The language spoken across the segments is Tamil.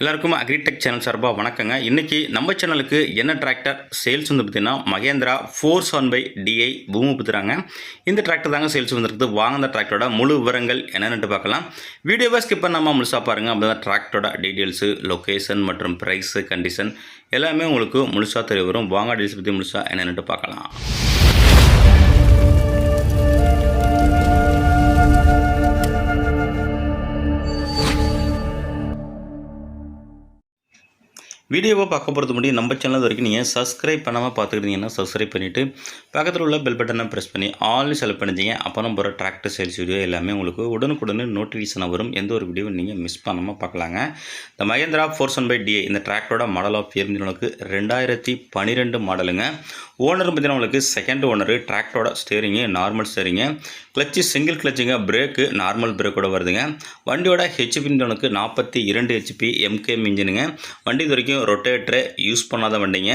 எல்லாருக்கும் அக்ரிடெக் சேனல் சார்பாக வணக்கங்க. இன்றைக்கி நம்ம சேனலுக்கு என்ன டிராக்டர் சேல்ஸ் வந்து பார்த்தீங்கன்னா Mahindra four seven five DI பூமிபுத்துறாங்க இந்த டிராக்டர் தாங்க சேல்ஸ் வந்துருக்குது வாங்க அந்த டிராக்டரோட முழு விவரங்கள் என்னென்னு பார்க்கலாம். வீடியோவை ஸ்கிப் பண்ணாமல் முழுசாக பாருங்கள் அப்படி தான் டிராக்டரோட டீட்டெயில்ஸு லொக்கேஷன் மற்றும் ப்ரைஸு கண்டிஷன் எல்லாமே உங்களுக்கு முழுசாக தெரிய வரும். வாங்க டீல்ஸ் பற்றி முழுசாக என்னென்னு பார்க்கலாம். வீடியோவை பார்க்க போகிறது முடியும் நம்ம சேனல் வரைக்கும் நீங்கள் சப்ஸ்கிரைப் பண்ணாமல் பார்த்துக்கிட்டீங்கன்னா சப்ஸ்கிரைப் பண்ணிவிட்டு பக்கத்தில் உள்ள பெல் பட்டனை ப்ரெஸ் பண்ணி ஆல் செலக்ட் பண்ணிச்சிங்க அப்போ நம்ம போகிற டிராக்டர் சேல்ஸ் வீடியோ எல்லாமே உங்களுக்கு உடனுக்குடனே நோட்டிஃபிகேஷன் வரும். எந்த ஒரு வீடியோ நீங்கள் மிஸ் பண்ணாமல் பார்க்கலாங்க. இந்த Mahindra four one five DI இந்த டிராக்டரோட மாடல் ஆஃப் இயர் உங்களுக்கு ரெண்டாயிரத்தி பன்னிரெண்டு மாடலுங்க ஓனர் பார்த்தீங்கன்னா உங்களுக்கு செகண்ட் ஓனரு டிராக்டரோட steering normal steering clutch single கிளச்சுங்க brake normal பிரேக்கோட வருதுங்க. வண்டியோட ஹெச்பி உனக்கு நாற்பத்தி இரண்டு ஹெச்பி எம்கேஎம் இன்ஜினுங்க வண்டி இது வரைக்கும் ரொட்டேட்டரை யூஸ் பண்ணாத வண்டிங்க.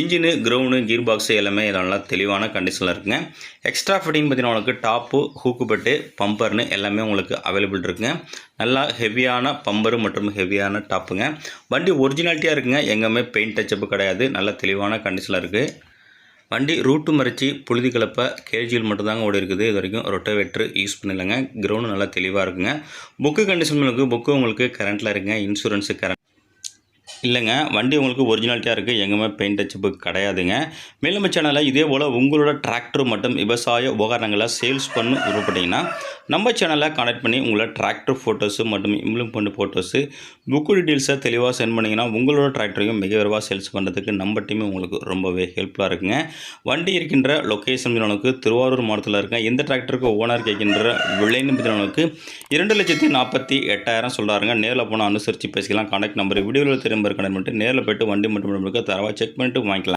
இன்ஜினு கிரவுண்டு கீர் பாக்ஸு எல்லாமே நல்லா தெளிவான கண்டிஷனில் இருக்குங்க. எக்ஸ்ட்ரா ஃபிட்டிங் பார்த்தீங்கன்னா உங்களுக்கு டாப்பு ஹூக்குபட்டு பம்பர்னு எல்லாமே உங்களுக்கு அவைலபிள் இருக்குங்க. நல்லா ஹெவியான பம்பரு மற்றும் ஹெவியான டாப்புங்க. வண்டி ஒரிஜினாலிட்டியாக இருக்குங்க. எங்கேயுமே பெயிண்ட் டச்சப்பு கிடையாது. நல்ல தெளிவான கண்டிஷனில் இருக்குது வண்டி ரூட்டு மறைச்சி புழுதி கலப்பை கேஜியில் மட்டும்தாங்க ஓடி இருக்குது. இது வரைக்கும் ரொட்டவேட்ரு யூஸ் பண்ணலைங்க. கிரவுண்டு நல்லா தெளிவாக இருக்குங்க. புக்கு கண்டிஷன் உங்களுக்கு புக்கு உங்களுக்கு கரண்ட்டில் இருக்குங்க. இன்சூரன்ஸு கரண்ட் இல்லைங்க வண்டி உங்களுக்கு ஒரிஜினாலிட்டியாக இருக்குது எங்கேயுமே பெயிண்ட் டச்சப்பு கிடையாதுங்க. மேலும் சேனலில் இதே போல் உங்களோட டிராக்டர் மற்றும் விவசாய உபகரணங்களை சேல்ஸ் பண்ண விருப்பப்பட்டீங்கன்னா நம்ம சேனலை கனெக்ட் பண்ணி உங்களோட டிராக்டர் ஃபோட்டோஸு மற்றும் இம்ப்ளிமெண்ட் ஃபோட்டோஸு புக்கு டீட்டெயில்ஸை தெளிவாக சென்ட் பண்ணிங்கன்னா உங்களோட டிராக்டரையும் மிக விரைவாக சேல்ஸ் பண்ணுறதுக்கு நம்ம டீம் உங்களுக்கு ரொம்பவே ஹெல்ப்ஃபுல்லாக இருக்குங்க. வண்டி இருக்கின்ற லொக்கேஷன் உனக்கு திருவாரூர் மாவட்டத்தில் இருக்க இந்த டிராக்டருக்கு ஓனர் கேட்கின்ற விலைன்னு உங்களுக்கு இரண்டு லட்சத்தி நாற்பத்தி எட்டாயிரம் சொல்கிறாருங்க நேரில் போனால் அனுசரித்து பேசிக்கலாம். கான்டாக்ட் நம்பர் வீடியோவில் திரும்ப கனெக்ட் பண்ணிட்டு நேரில் போய்ட்டு வண்டி மட்டும் தரவா செக் பண்ணிட்டு வாங்கிக்கலாம்.